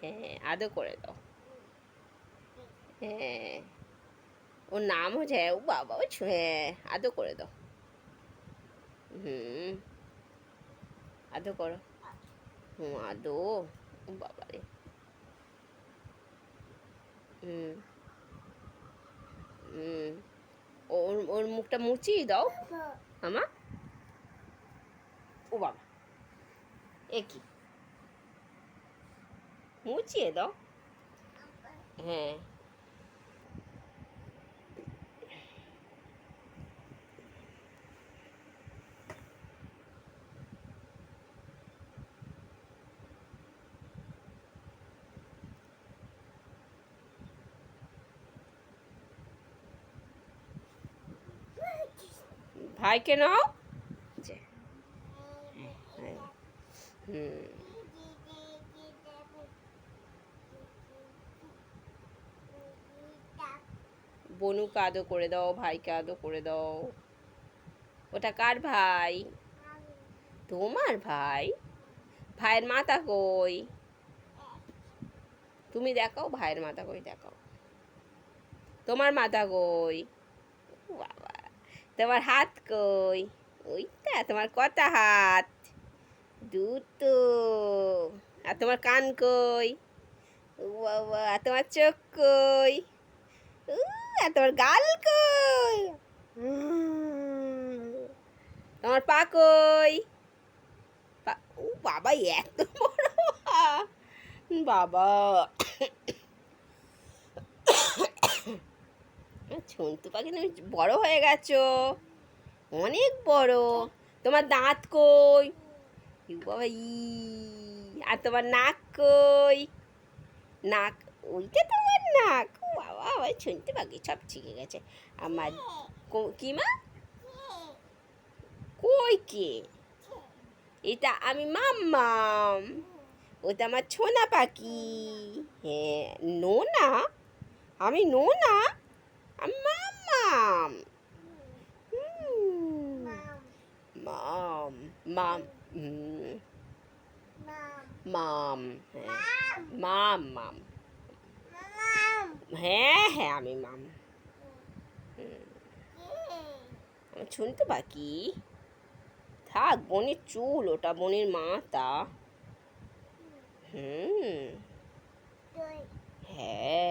হ্যাঁ আদর করে দাও। হ্যাঁ ওর নাম হচ্ছে ও বাবা হ্যাঁ আদর করে দাও। হুম আদর করো। হুম আদো ও বাবা রে। হুম হুম ওর ওর মুখটা মুচিয়ে দাও। আমা ও বাবা এ কি? মুচিয়ে দাও হ্যাঁ ভাইকে নাও যে, হ্যাঁ, হুম বনুকে আদো করে দাও, ভাইকে আদো করে দাও। ওটা কার ভাই? তোমার ভাই? ভাইয়ের মাথা কই? তুমি দেখাও, ভাইয়ের মাথা কই দেখাও। তোমার মাথা কই? বাবা, তোমার হাত কই? ওইটা তোমার কটা হাত? দুটো। আর তোমার কান কই? বাবা তোমার চোখ কই? তোমার গাল কই? তোমার পা কই? ও বাবা এত বড় বাবা। ছন্তু পাখি, তুমি বড় হয়ে গেছো। অনেক বড়। তোমার দাঁত কই? বাবা, ই। আর তোমার নাক কই? নাক, ওইটা তোমার নাক। ও বাবা শুনতে পাখি সব শিখে গেছে। আমার কো- মা? কই কে? এটা আমি মাম্মাম। ওটা আমার ছোনা পাখি। হ্যাঁ নোনা? আমি নোনা? আমি মাম্মাম। মাম মাম মাম হ্যাঁ। মাম মাম। হ্যাঁ হ্যাঁ আমি মাম। হুম, আমার শুনতে বাকি থাক বনের চুল ওটা বনের মাথা। হুম। হ্যাঁ।